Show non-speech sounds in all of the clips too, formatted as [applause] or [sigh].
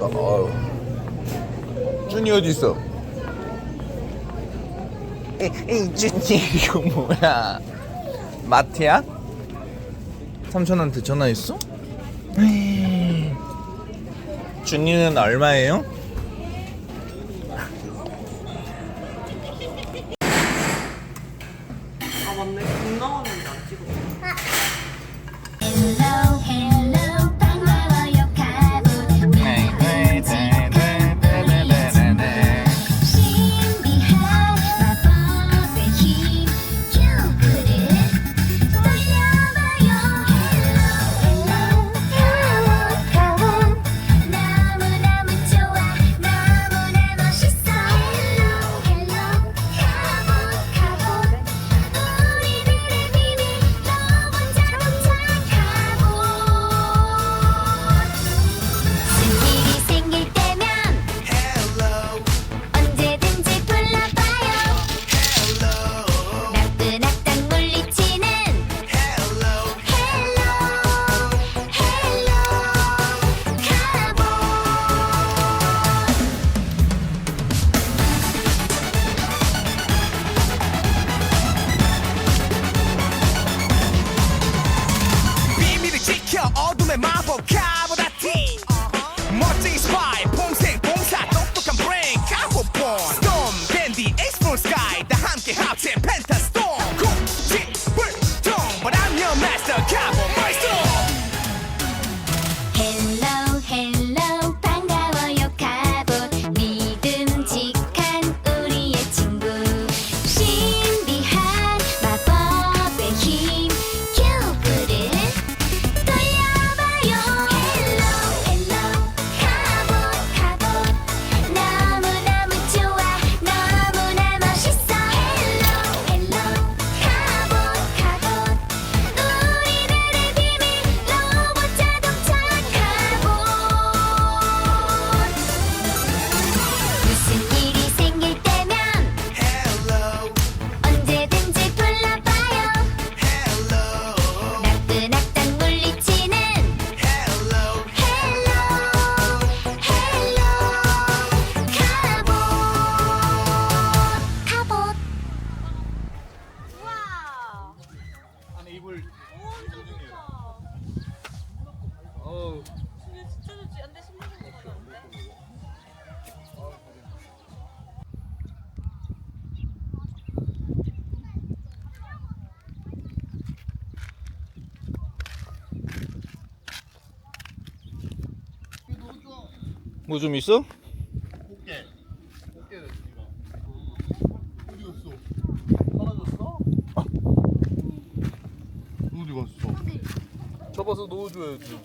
아 죽다. 아유. 준이 어디 있어? 이 준이 [laughs] 이거 뭐야? 마트야? 삼촌한테 전화했어? 에이. 준이는 얼마예요? 아 맞네 건강하는데 안 찍어 뭐 좀 있어? 꽃게 꽃게 됐습니다 어디 갔어? 사라졌어? 어디 갔어? 잡아서 넣어줘야지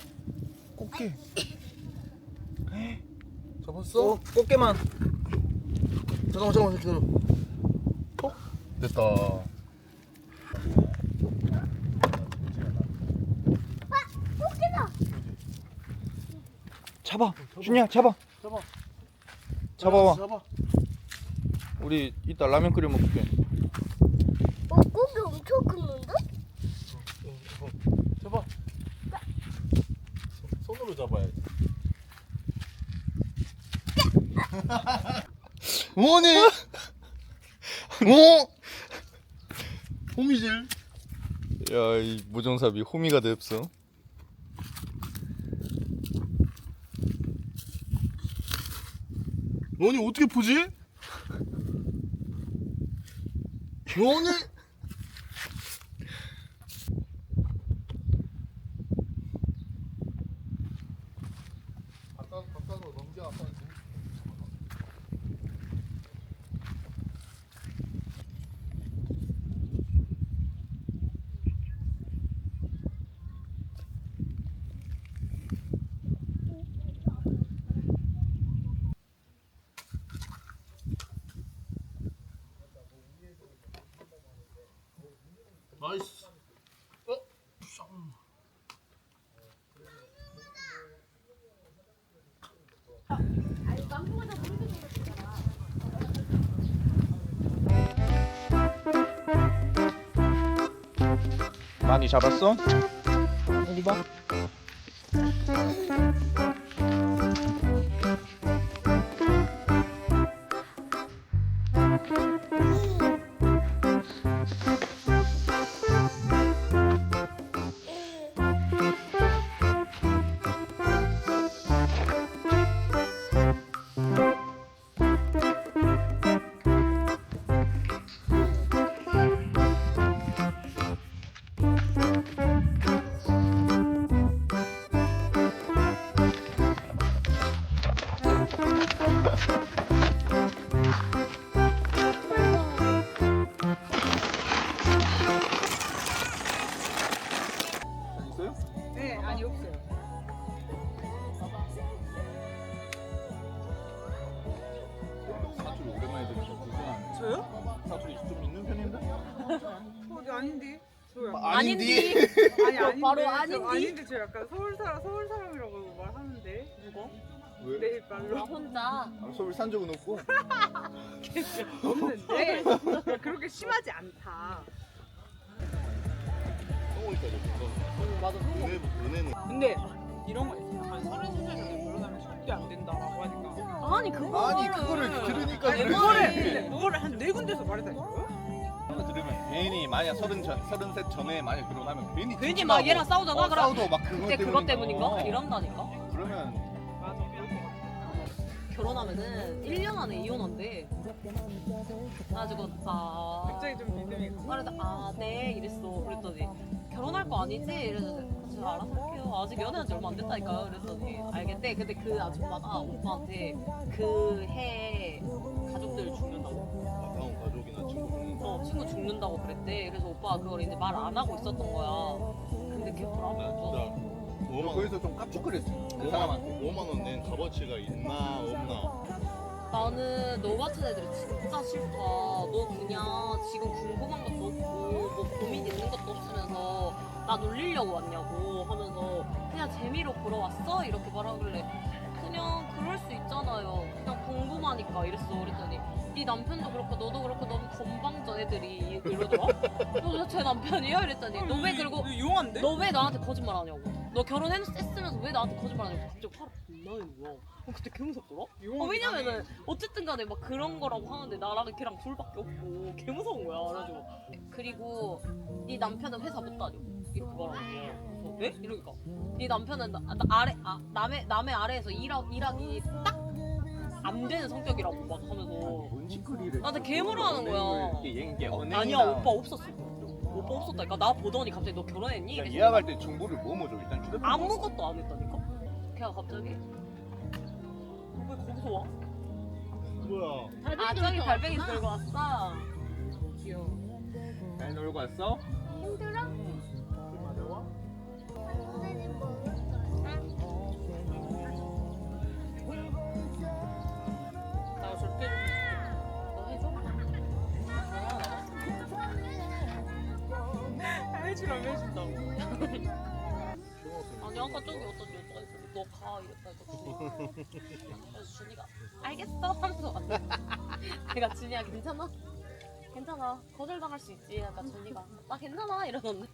꽃게. [laughs] 잡았어? 어, 꽃게만. 잠깐만 잠깐만 기다려 어? 됐다 잡아. 준이야, 잡아. 잡아 잡아봐. 잡아 우리 이따 라면 끓여 먹을게. 어, 고기 엄청 크는데? 잡아 손으로 잡아야지 [laughs] 뭐니? 뭐? [laughs] 호미질 야, 이 무정삽이 호미가 됐어. 너니 어떻게 푸지? 너니? 아까 아까도 넘겨 아까 많이 잡았어? 어디 저 아닌디? 아닌데 저 약간 서울 사람 서울 사람이라고 말하는데 누가? 왜? 내일 나 말로 혼자. 아, 서울 산 적은 없고. [laughs] 없는데 그렇게 심하지 않다. 맞아. 은혜 은혜는. 근데 이런 거 있어. 한 서른 살 전에 결혼하면 절대 안 된다라고 하니까. 아니 그거 아니 그거를 들으니까 아니 그래. 그거를 그거를 한 네 군데서 들으면 괜히 만약 서른 전 서른 셋 전에 만약 결혼하면 괜히 괜히 막 얘랑 싸우잖아, 어, 그럼. 싸우도 막 그거 그때 그것 때문인가? 어. 이런다니까. 그러면. 결혼하면은 1년 안에 이혼한대. 그래가지고 아. 갑자기 좀 믿음이 가. 그래서 아 네 이랬어. 그랬더니 결혼할 거 아니지? 이랬는데 제가 알아서 할게요. 아직 연애한 지 얼마 안 됐다니까요. 그랬더니 알겠대. 근데 그 아줌마가 오빠한테 그해 가족들 죽는다고. 가까운 가족이나 친구 어 친구 죽는다고 그랬대. 그래서 오빠가 그걸 이제 말 안 하고 있었던 거야. 근데 걔 불안해. 5만 거기서 좀 깝죽거렸지. 그 사람한테. 5만 원낸 값어치가 있나 없나. 나는 너 같은 애들이 진짜 싫다. 너 그냥 지금 궁금한 것도 없고 뭐 고민 있는 것도 없으면서 나 놀리려고 왔냐고 하면서 그냥 재미로 보러 왔어 이렇게 말하길래 그냥 그럴 수 있잖아요. 그냥 궁금하니까 이랬어. 그랬더니 네 남편도 그렇고 너도 그렇고 너무 건방져 애들이 이러더라. 너제 남편이야? 이랬더니 너 왜 그리고 너 용한데? 너 왜 나한테 거짓말 하냐고. 너 결혼했으면서 왜 나한테 거짓말 하냐고. 갑자기 화를 겁나 내는 거야. 어, 그때 개 무섭더라? 어, 왜냐면은 어쨌든 간에 막 그런 거라고 하는데 나랑 걔랑 둘밖에 없고 개 무서운 거야. 그래가지고 그리고 네 남편은 회사 못 다녀. 이렇게 말하는 거야. 그래서 네? 이러니까 네 남편은 나, 나 아래 아 남의 남의 아래에서 일하, 일하기 딱 안 되는 성격이라고 막 하면서. 나한테 개무를 하는 거야. 이게 이게 언행이나. 아니야 오빠 없었어. 오빠 없었다니까 나 보더니 갑자기 너 결혼했니? 그러니까 이랬어. 예약할 때 정보를 뭐 뭐죠? 일단 휴대폰. 아무것도 안 했다니까? 걔가 갑자기 왜 거기서 와? 뭐야? 아 저기 달팽이 들고 왔어 귀여워. 잘 놀고 왔어? 힘들어? 선생님 뭐 해준다고. 아니 아까 저기 어떤 여자가 있어 너가 이랬다 그래서 준이가 알겠어 하면서 왔어 [laughs] 내가 준이야 괜찮아? 괜찮아 거절당할 수 있지 약간 준이가 나 괜찮아 이러던데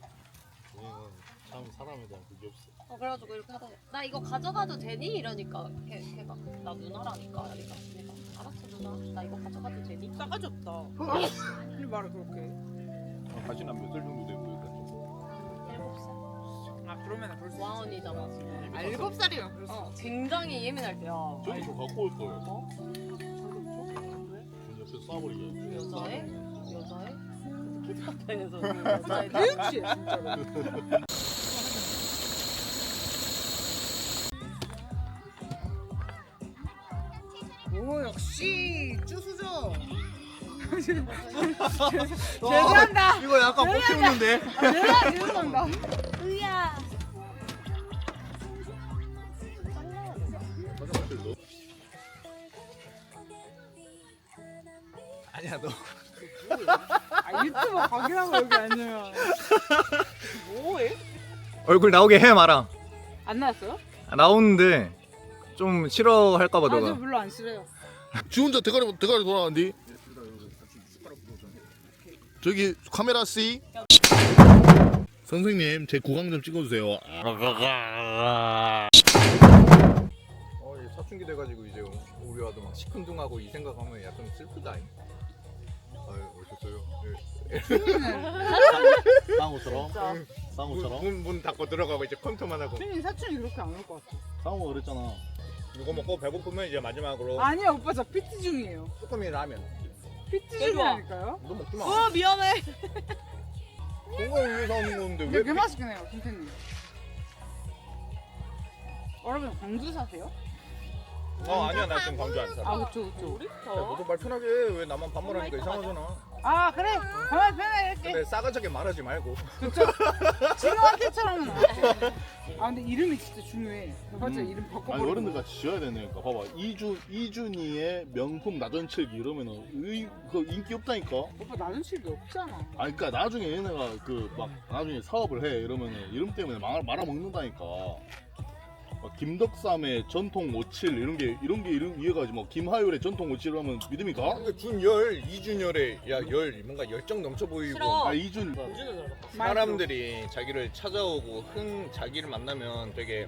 참 사람에 대한 그게 없어. 어, 그래가지고 이렇게 하다가 나 이거 가져가도 되니? 이러니까 걔, 걔가 나 누나라니까 그러니까 내가 알았어 누나 나 이거 가져가도 되니? 싸가지 없다. [laughs] 이 말을 그렇게. 다시 난몇살 정도 되고 그러면 그럴 수 있지. 와언이잖아 지금 아 일곱 살이면 그럴 수어 굉장히 예민할 때야 저기 저 갖고 올 걸. 어? 옆에서. 여자애? 여자애? 키즈 카페에서 [laughs] 그 여자애. 개육지에 진짜로. [laughs] 오 역시 쭈수죠. 죄송합니다. [laughs] 이거 약간 못 채우는데. 내가 죄송합니다. 으야 아니야 너. 아 유튜버 각이라고 여기 앉으면 뭐해? 얼굴 나오게 해 마라. 안 나왔어요? 아, 나오는데 좀 싫어할까봐 아 저 너가. 별로 안 싫어요. 지 혼자 대가리 대가리 돌아가는데. 저기 카메라 C. 선생님 제 구강 좀 찍어주세요. 어, 얘 사춘기 돼가지고 이제 우리 아도 막 시큰둥하고 이 생각하면 약간 슬프다. 아유 오셨어요. 상우처럼. 상우처럼. 문, 문 닫고 들어가고 이제 컴퓨터만 하고. 춘이 사춘이 그렇게 안 올 것 같아. 상우 그랬잖아. 이거 먹고 배고프면 이제 마지막으로 아니야 오빠 저 PT 중이에요. 쭈꾸미 라면. PT. 중이라니까요. 너 먹지 마. 어 미안해 건강을 위해서 하는 건데 근데 왜? 꽤 맛있긴 해요, 김태님. 여러분 광주 사세요? 어 아니야 나 지금 광주 안 살아. 아 그쵸 그쵸. 야, 너도 말 편하게 해. 왜 나만 반말하니까 이상하잖아. 아 그래? 가만히 편하게. 그래 싸가지게 말하지 말고. 진호한테처럼. [laughs] 아 근데 이름이 진짜 중요해. 맞아 음. 이름 아니 바꿔버리는 어른들 같이 지어야 되니까 봐봐. 이준 이준이의 명품 나전칠기 이러면은 의, 그 인기 없다니까. 오빠 나는 실기 없잖아. 아니 그러니까 나중에 얘네가 그 막 나중에 사업을 해 이러면은 이름 때문에 말 말아 먹는다니까. 막 김덕삼의 전통 57 이런 게 이런 게 이름 이해가지 뭐 김하율의 전통 57 하면 믿음이 가? 근데 준열 이준열의 야열 뭔가 열정 넘쳐 보이고 싫어. 아 이준. 사람들이 자기를 찾아오고 흥 자기를 만나면 되게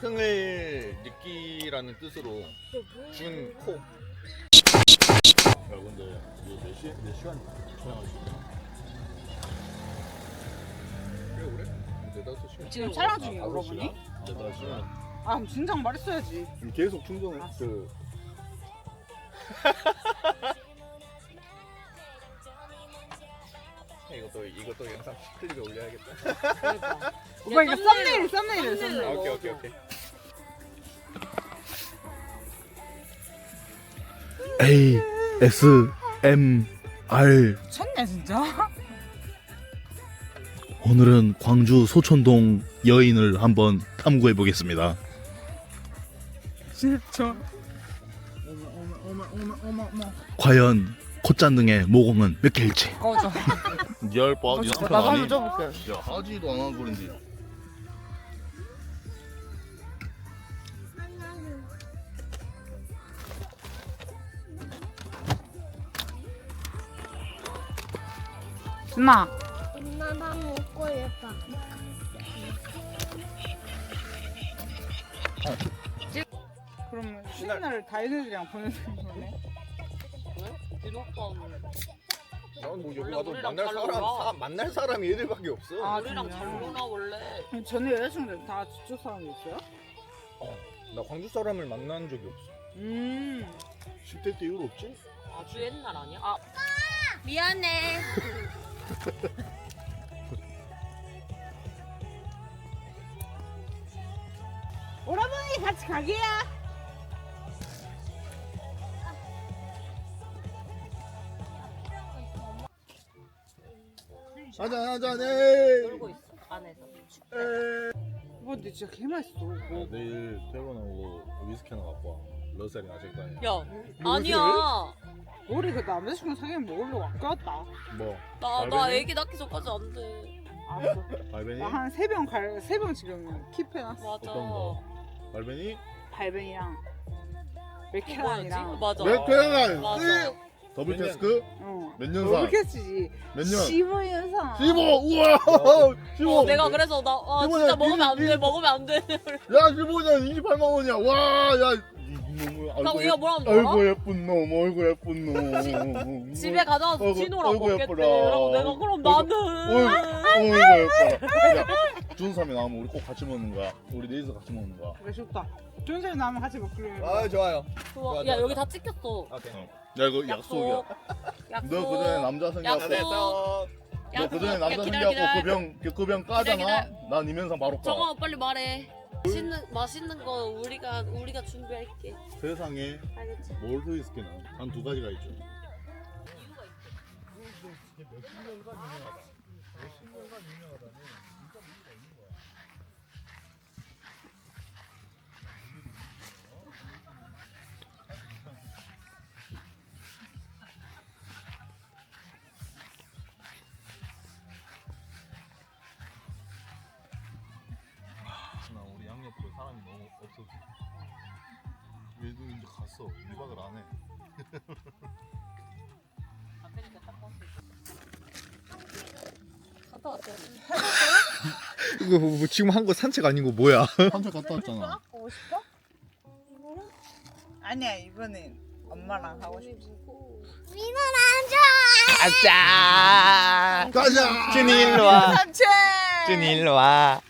흥을 느끼라는 뜻으로 준코 야 근데 이거 몇 시? 몇 시간 촬영할 수 있냐? 지금 촬영 중이야 다섯 여러분이? 아 그럼 진작 말했어야지 지금 계속 충전해. 그 [laughs] 이것도 이것도 영상 클립에 올려야겠다 오빠 이거 썸네일. 썸네일 썸네일. 썸네일 아, 어, 오케이 오케이 오케이 A S M R 미쳤냐 진짜? [laughs] 오늘은 광주 소촌동 여인을 한번 탐구해 보겠습니다. 진짜 과연 콧잔등의 모공은 몇 개일지. 꺼져 열 번. 이 나도 한번 줘볼게 야 하지도 안 하고 그런지. 준아 밥 먹고 싶어. 그러면 쉬는 날을 다이너들이랑 보내는 거네 난뭐 여기 와도 만날 잘 사람. 사, 만날 사람이 얘들밖에 없어 아, 우리랑? 잘 놀아 원래. 그럼 전에 여자친구들 다 저쪽 사람이 있어요? 나 광주 사람을 만난 적이 없어 음 10대 때 이후로 없지? 아주 옛날 아니야? 아 미안해. [laughs] 오라버니 같이 가게야 하자 하자 네. 놀고 있어 안에서. 오빠 근데 진짜 개 맛있어 뭐 내일 퇴근하고 위스키 하나 갖고 와. 러셀이나 적당히. 야 아니야. 우리 그 남자친구 사귀면 먹으려고 아껴왔다 뭐 나나 발베니? 애기 낳기 전까지 안 돼. 알았어 발베니? 나한3 병 갈, 세 병 지금 킵해놨어 맞아. 어떤 거? 발베니? 뭐였지? 맥케란이랑 맞아. 맥페란. 맞아. 더블 몇 테스크? 어 몇 년산? 올캐치지 몇 년? 15년산 15! 우와! [laughs] 15! 어, 내가 그래서 나 아, 이거는 진짜 먹으면 안 돼. 일- 먹으면 안 돼. [laughs] 야 15년 28만 원이야 와! 야 이놈의 나 얘가 뭐라는 줄 알아? 아이고 예쁜 놈 아이고 예쁜 놈 [laughs] 집에 가져와서 진호랑 먹겠대. 내가 그럼 나는 어이구 예뻐라 야 준삼이 나오면 우리 꼭 같이 먹는 거야 우리 넷이서 같이 먹는 거야 그래 좋다 존쌤 나면 같이 먹기로 해 아 좋아요 좋아. 좋아, 야 좋아. 여기 다 찍혔어. 오케이 야 이거 약속이야 약속. 너 그전에 남자 생겼고 약속. 그래서 너 그전에 야, 남자 기다려, 생겼고 기다려. 그병 그병 까잖아 기다려, 난 이면상 바로 까 정아 빨리 말해. 맛있는 맛있는 거 우리가 우리가 준비할게. 세상에 알겠지? 몰드 위스키는 한두 가지가 있죠 얘도 이제 갔어 2박을 안해 갔다 왔대. 이거 뭐 지금 한 거 산책 아니고 뭐야? 산책 갔다 왔잖아 싶어? 아니야 이번엔 엄마랑 하고 싶어 가자. 가자 준이 일로 와. 산책 준이 일로 와.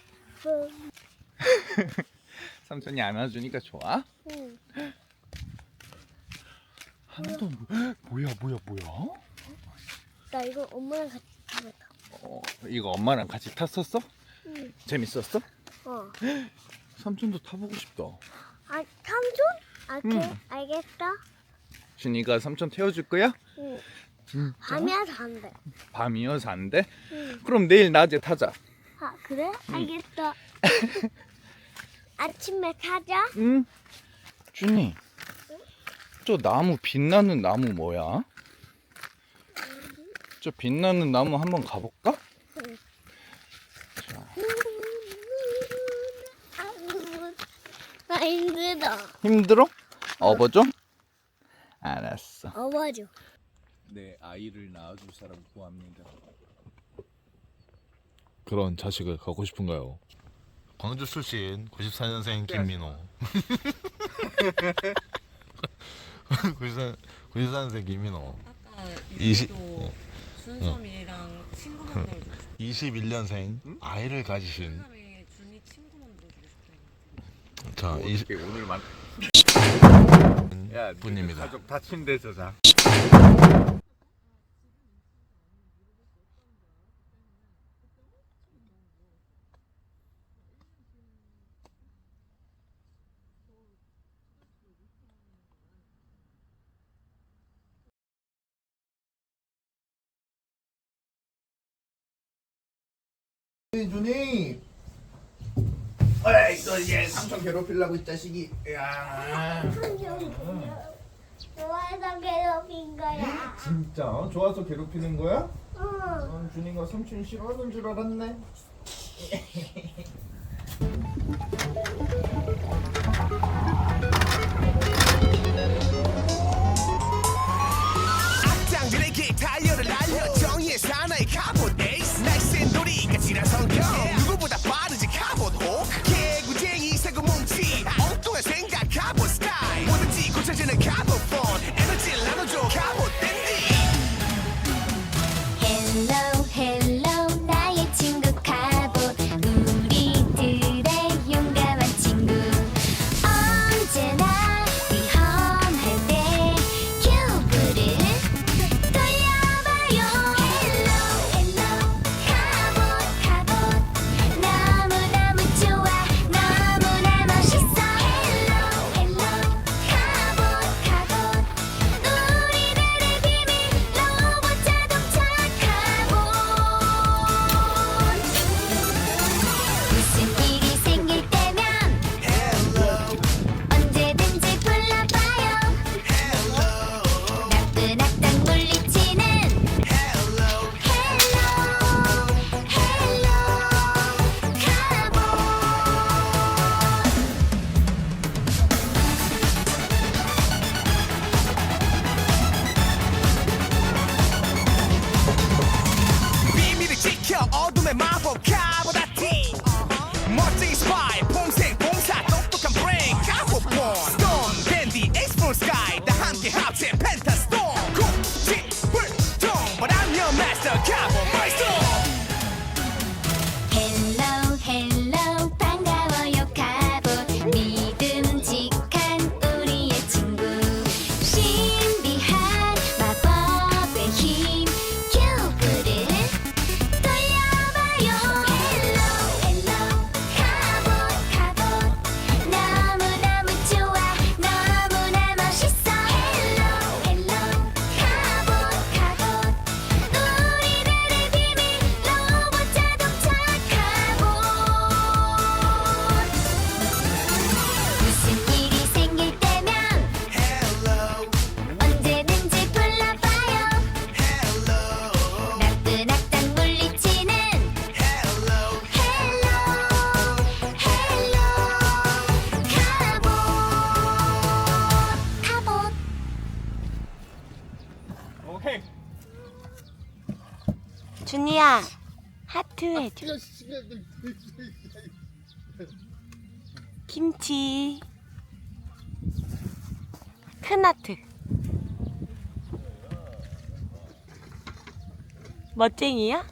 [laughs] 삼촌이 안아주니까 좋아? 응. 한도 뭐야 뭐야 뭐야? 나 이거 엄마랑 같이 타봤다. 어, 이거 엄마랑 같이 탔었어? 응. 재밌었어? 어. 삼촌도 타보고 싶다. 아 삼촌? 아. 응. 알겠어. 준이가 삼촌 태워줄 거야? 응. 밤이어서 안 돼. 밤이어서 안 돼? 그럼 내일 낮에 타자. 아 그래? 알겠어. [laughs] 아침에 타자. 응? 준이, 저 나무 빛나는 나무 뭐야? 저 빛나는 나무 한번 가볼까? 나 힘들어. 힘들어? 업어줘? 알았어. 어버줘. 내 아이를 낳아줄 사람 구합니다. 그런 자식을 갖고 싶은가요? 광주 출신 94년생 김민호. [laughs] 94, 94년생 김민호. 아까 준섬이랑 친구 만들고 21년생 아이를 가지신 사람이 준이 친구 만들고 싶대. 자 이시, 어떻게 오늘 만 야 분입니다. 가족 다친 데서 자 준이. 어이 또 이제 삼촌 괴롭히려고 이 자식이. 야. 좋아해서 괴롭힌 거야. 진짜 좋아서 괴롭히는 거야? 응. 넌 준이가 삼촌 싫어하는 줄 알았네. [laughs] 헬로 김치 큰 하트. 멋쟁이야?